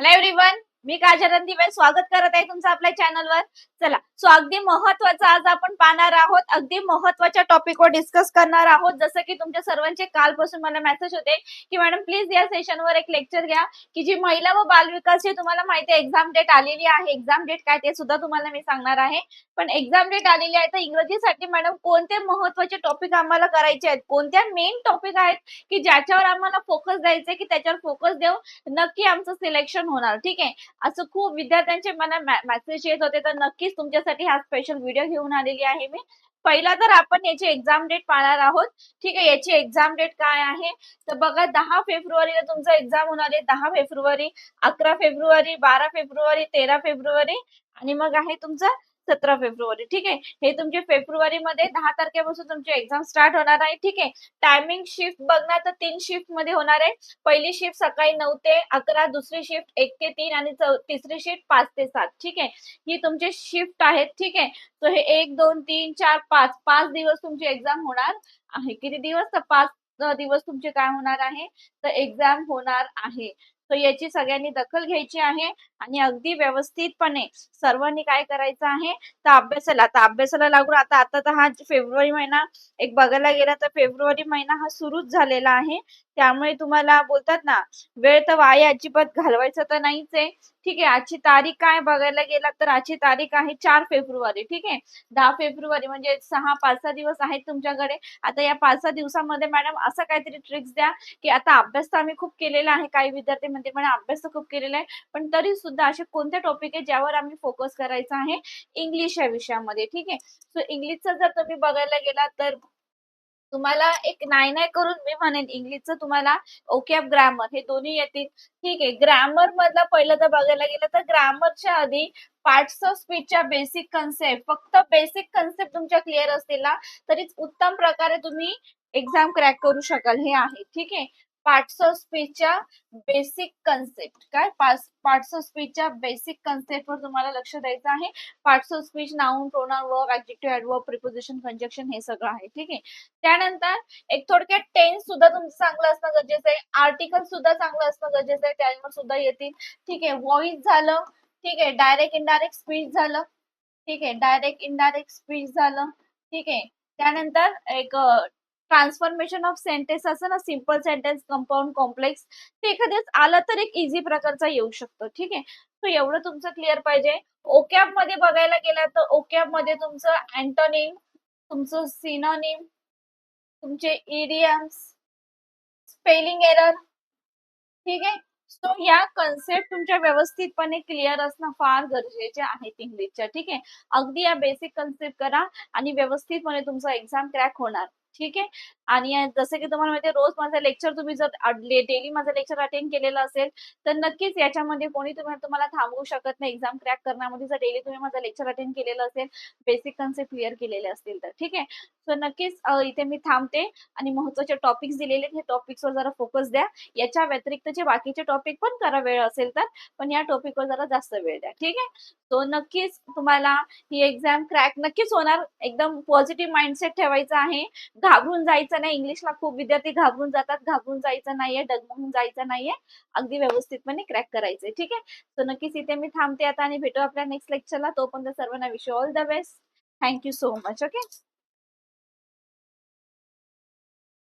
Hello everyone मी काजल दिवे स्वागत करत आहे तुमचं आपल्या चॅनलवर चला सो अगदी महत्वाचं आज आपण पाहणार आहोत. अगदी महत्त्वाच्या टॉपिकवर डिस्कस करणार आहोत. जसं की तुमच्या सर्वांचे कालपासून मला मेसेज होते की मॅडम प्लीज या सेशनवर एक लेक्चर घ्या. की जी महिला व बालविकासची तुम्हाला माहिती आहे एक्झाम डेट आलेली आहे. एक्झाम डेट काय ते सुद्धा तुम्हाला मी सांगणार आहे. पण एक्झाम डेट आलेली आहे तर इंग्रजीसाठी मॅडम कोणते महत्त्वाचे टॉपिक आम्हाला करायचे आहेत? कोणत्या मेन टॉपिक आहेत की ज्याच्यावर आम्हाला फोकस द्यायचे की त्याच्यावर फोकस देऊ नक्की आमचं सिलेक्शन होणार? ठीक आहे? असं खूप विद्यार्थ्यांचे मला मेसेज येत होते. तर नक्कीच तुमच्यासाठी हा स्पेशल व्हिडिओ घेऊन आलेली आहे मी. पहिला तर आपण याची एक्झाम डेट पाहणार आहोत. ठीक आहे याची एक्झाम डेट काय आहे? तर बघा दहा फेब्रुवारीला तुमचा एक्झाम होणार आहे दहा फेब्रुवारी अकरा फेब्रुवारी बारा फेब्रुवारी तेरा फेब्रुवारी आणि मग आहे तुमचा सतरा फेब्रुवारी ठीक आहे? हे तुमचे फेब्रुवारी मध्ये दहा तारखेपासून तुमची एक्झाम स्टार्ट होणार आहे ठीक आहे? टायमिंग शिफ्ट बघणार तर तीन शिफ्टमध्ये होणार आहे. पहिली शिफ्ट सकाळी नऊ ते अकरा दुसरी शिफ्ट एक ते तीन आणि तिसरी शिफ्ट पाच ते सात ठीक आहे? ही तुमचे शिफ्ट आहेत ठीक आहे? तर हे एक दोन तीन चार पाच पाच दिवस तुमची एक्झाम होणार आहे. किती दिवस? तर पाच दिवस तुमचे काय होणार आहे? तर एक्झाम होणार आहे. तर याची सगळ्यांनी दखल घ्यायची आहे आणि अगदी व्यवस्थितपणे सर्वांनी काय करायचं आहे? तर अभ्यासाला आता अभ्यासाला लागून आता आता तर हा फेब्रुवारी महिना एक बघायला गेला तर फेब्रुवारी महिना हा सुरूच झालेला आहे. त्यामुळे तुम्हाला बोलतात ना वेळ तर वाया अजिबात घालवायचा तर नाहीच आहे. ठीक आहे आजची तारीख काय बघायला गेला तर आजची तारीख आहे चार फेब्रुवारी. ठीक आहे दहा फेब्रुवारी म्हणजे सहा पाच सहा दिवस आहेत तुमच्याकडे. आता या पाच सहा दिवसामध्ये मॅडम असं काहीतरी ट्रिक्स द्या की आता अभ्यास तर आम्ही खूप केलेला आहे काही विद्यार्थी म्हणते पण अभ्यास तर खूप केलेला आहे पण तरी सुद्धा असे कोणते टॉपिक आहे ज्यावर आम्ही फोकस करायचा आहे? इंग्लिश या विषयामध्ये ठीक आहे? सो इंग्लिशचा जर तुम्ही बघायला गेला तर तुम्हाला एक नाही नाही करून मी म्हणेन इंग्लिशचं तुम्हाला ओकॅब ग्रामर हे दोन्ही येतील. ठीक आहे ग्रामर मधला पहिलं तर बघायला गेलं तर ग्रामरच्या आधी पार्ट्स ऑफ स्पीचच्या बेसिक कन्सेप्ट फक्त बेसिक कन्सेप्ट तुमच्या क्लिअर असतील ना तरीच उत्तम प्रकारे तुम्ही एक्झाम क्रॅक करू शकाल हे आहे ठीक आहे? पार्ट्स ऑफ स्पीचच्या बेसिक कन्सेप्ट काय? पार्ट्स ऑफ स्पीचच्या बेसिक कन्सेप्ट वर तुम्हाला लक्ष द्यायचं आहे. Parts of speech noun pronoun verb active adverb preposition conjunction हे सगळं आहे. ठीक आहे? त्यानंतर एक थोडक्यात टेन्स सुद्धा तुमचं चांगलं असणं गरजेचं आहे. आर्टिकल सुद्धा चांगलं असणं गरजेचं आहे. त्यावर सुद्धा येतील. ठीक आहे? व्हॉइस झालं. ठीक आहे? डायरेक्ट इनडायरेक्ट स्पीच झालं. ठीक आहे? डायरेक्ट इनडायरेक्ट स्पीच झालं. ठीक आहे? त्यानंतर एक ट्रान्सफॉर्मेशन ऑफ सेंटेन्स असं ना सिंपल सेंटेन्स कंपाऊंड कॉम्प्लेक्स ते एखाद्याच आलं तर एक इझी प्रकारचा येऊ शकतो. ठीक आहे? सो एवढं तुमचं क्लिअर पाहिजे. ओकॅपमध्ये बघायला गेला तर ओकॅपमध्ये तुमचं अँटोनिम तुमचं सिनोनिम तुमचे इडियम्स स्पेलिंग एरर. ठीक आहे? सो या कन्सेप्ट तुमच्या व्यवस्थितपणे क्लिअर असणं फार गरजेचे आहेत इंग्लिशच्या. ठीक आहे? अगदी या बेसिक कन्सेप्ट करा आणि व्यवस्थितपणे तुमचा एक्झाम क्रॅक होणार. ठीक आहे? आणि जसं की तुम्हाला माहिती रोज माझं लेक्चर तुम्ही जर डेली माझं लेक्चर अटेंड केलेलं असेल तर नक्कीच याच्यामध्ये कोणी तुम्ही तुम्हाला थांबवू शकत नाही. एक्झाम क्रॅक करण्यामध्ये जर डेली तुम्ही माझं लेक्चर अटेंड केलेलं असेल बेसिक कन्सेप्ट क्लिअर केलेले असतील तर ठीक आहे? सो नक्कीच इथे मी थांबते आणि महत्त्वाचे टॉपिक्स दिलेले हे टॉपिक्सवर जरा फोकस द्या. याच्या व्यतिरिक्त जे बाकीचे टॉपिक पण करा वेळ असेल तर पण या टॉपिकवर जरा जास्त वेळ द्या ठीक आहे? सो नक्कीच तुम्हाला ही एक्झाम क्रॅक नक्कीच होणार. एकदम पॉझिटिव्ह माइंडसेट ठेवायचा आहे. घाबरून जायचं नाही. इंग्लिशला खूप विद्यार्थी घाबरून जातात. घाबरून जायचं नाहीये. डगमगून जायचं नाहीये. अगदी व्यवस्थितपणे क्रॅक करायचंय. ठीक आहे? सो नक्कीच इथे मी थांबते आता आणि भेटू आपल्या नेक्स्ट लेक्चरला तोपर्यंत सर्वांना wish all the best thank you so much okay